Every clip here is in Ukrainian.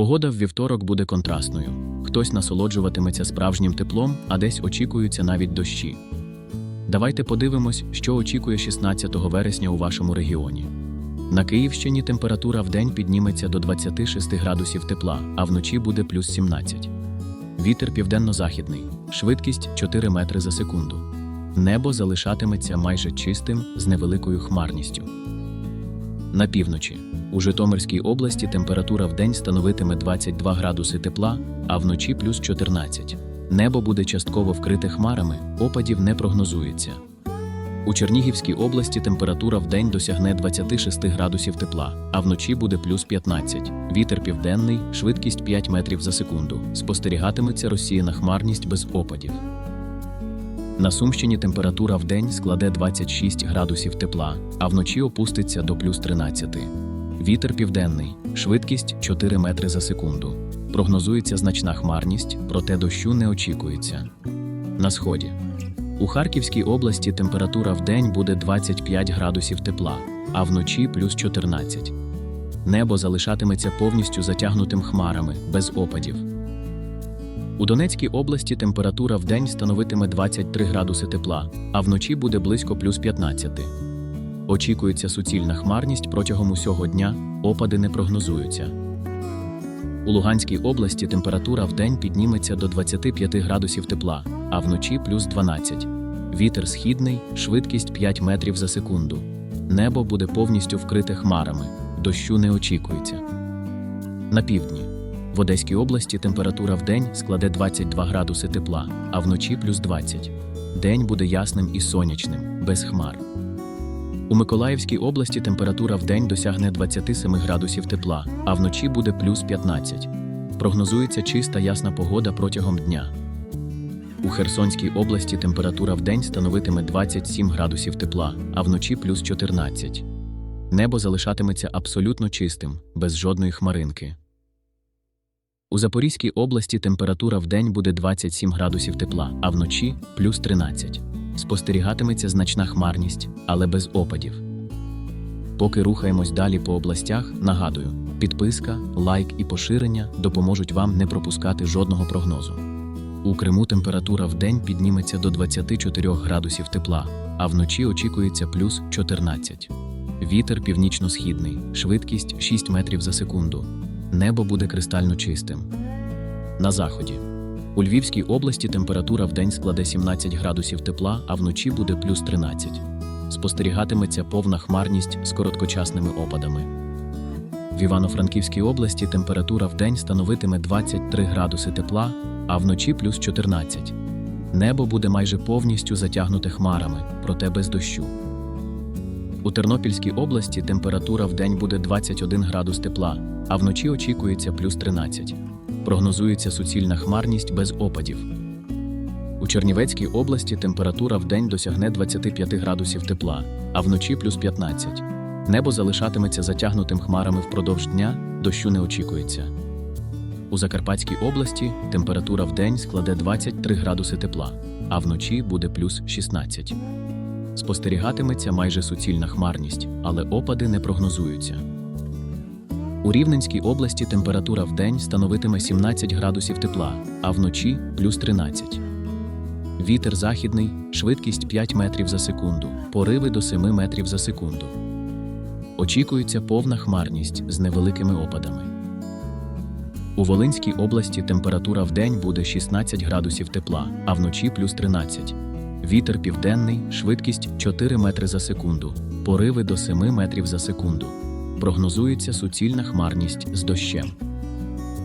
Погода в вівторок буде контрастною. Хтось насолоджуватиметься справжнім теплом, а десь очікуються навіть дощі. Давайте подивимось, що очікує 16 вересня у вашому регіоні. На Київщині температура вдень підніметься до 26 градусів тепла, а вночі буде плюс 17. Вітер південно-західний, швидкість 4 метри за секунду. Небо залишатиметься майже чистим з невеликою хмарністю. На півночі у Житомирській області температура вдень становитиме 22 градуси тепла, а вночі плюс 14. Небо буде частково вкрите хмарами, опадів не прогнозується. У Чернігівській області температура вдень досягне 26 градусів тепла, а вночі буде плюс 15. Вітер південний, швидкість 5 метрів за секунду. Спостерігатиметься розсіяна хмарність без опадів. На Сумщині температура вдень складе 26 градусів тепла, а вночі опуститься до плюс 13. Вітер південний, швидкість 4 метри за секунду. Прогнозується значна хмарність, проте дощу не очікується. На сході. У Харківській області температура вдень буде 25 градусів тепла, а вночі плюс 14. Небо залишатиметься повністю затягнутим хмарами, без опадів. У Донецькій області температура вдень становитиме 23 градуси тепла, а вночі буде близько плюс 15. Очікується суцільна хмарність протягом усього дня, опади не прогнозуються. У Луганській області температура вдень підніметься до 25 градусів тепла, а вночі плюс 12. Вітер східний, швидкість 5 метрів за секунду. Небо буде повністю вкрите хмарами, дощу не очікується. На півдні. В Одеській області температура вдень складе 22 градуси тепла, а вночі плюс 20. День буде ясним і сонячним, без хмар. У Миколаївській області температура вдень досягне 27 градусів тепла, а вночі буде плюс 15. Прогнозується чиста ясна погода протягом дня. У Херсонській області температура вдень становитиме 27 градусів тепла, а вночі плюс 14. Небо залишатиметься абсолютно чистим, без жодної хмаринки. У Запорізькій області температура вдень буде 27 градусів тепла, а вночі плюс 13. Спостерігатиметься значна хмарність, але без опадів. Поки рухаємось далі по областях, нагадую, підписка, лайк і поширення допоможуть вам не пропускати жодного прогнозу. У Криму температура вдень підніметься до 24 градусів тепла, а вночі очікується плюс 14. Вітер північно-східний, швидкість 6 метрів за секунду. Небо буде кристально чистим. На заході. У Львівській області температура вдень складе 17 градусів тепла, а вночі буде плюс 13. Спостерігатиметься повна хмарність з короткочасними опадами. В Івано-Франківській області температура вдень становитиме 23 градуси тепла, а вночі плюс 14. Небо буде майже повністю затягнуте хмарами, проте без дощу. У Тернопільській області температура вдень буде 21 градус тепла, а вночі очікується плюс 13. Прогнозується суцільна хмарність без опадів. У Чернівецькій області температура вдень досягне 25 градусів тепла, а вночі плюс 15. Небо залишатиметься затягнутим хмарами впродовж дня, дощу не очікується. У Закарпатській області температура вдень складе 23 градуси тепла, а вночі буде плюс 16. Спостерігатиметься майже суцільна хмарність, але опади не прогнозуються. У Рівненській області температура вдень становитиме 17 градусів тепла, а вночі плюс 13. Вітер західний, швидкість 5 метрів за секунду, пориви до 7 метрів за секунду. Очікується повна хмарність з невеликими опадами. У Волинській області температура вдень буде 16 градусів тепла, а вночі плюс 13. Вітер південний, швидкість 4 метри за секунду, пориви до 7 метрів за секунду. Прогнозується суцільна хмарність з дощем.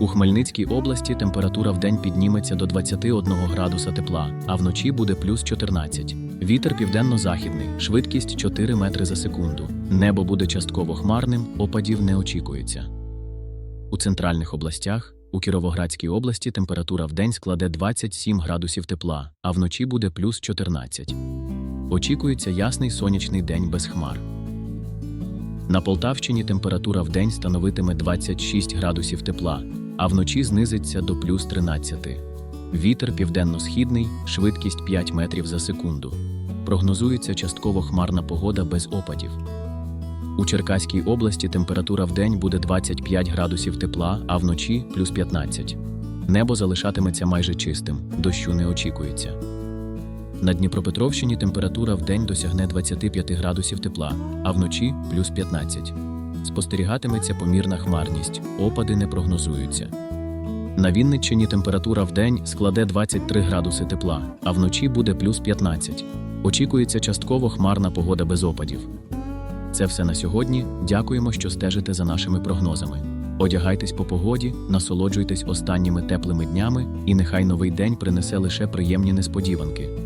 У Хмельницькій області температура вдень підніметься до 21 градуса тепла, а вночі буде плюс 14. Вітер південно-західний, швидкість 4 метри за секунду. Небо буде частково хмарним, опадів не очікується. У центральних областях у Кіровоградській області температура вдень складе 27 градусів тепла, а вночі буде плюс 14. Очікується ясний сонячний день без хмар. На Полтавщині температура вдень становитиме 26 градусів тепла, а вночі знизиться до плюс 13. Вітер південно-східний, швидкість 5 метрів за секунду. Прогнозується частково хмарна погода без опадів. У Черкаській області температура в день буде 25 градусів тепла, а вночі плюс 15. Небо залишатиметься майже чистим, дощу не очікується. На Дніпропетровщині температура в день досягне 25 градусів тепла, а вночі плюс 15. Спостерігатиметься помірна хмарність, опади не прогнозуються. На Вінниччині температура в день складе 23 градуси тепла, а вночі буде плюс 15. Очікується частково хмарна погода без опадів. Це все на сьогодні. Дякуємо, що стежите за нашими прогнозами. Одягайтесь по погоді, насолоджуйтесь останніми теплими днями, і нехай новий день принесе лише приємні несподіванки.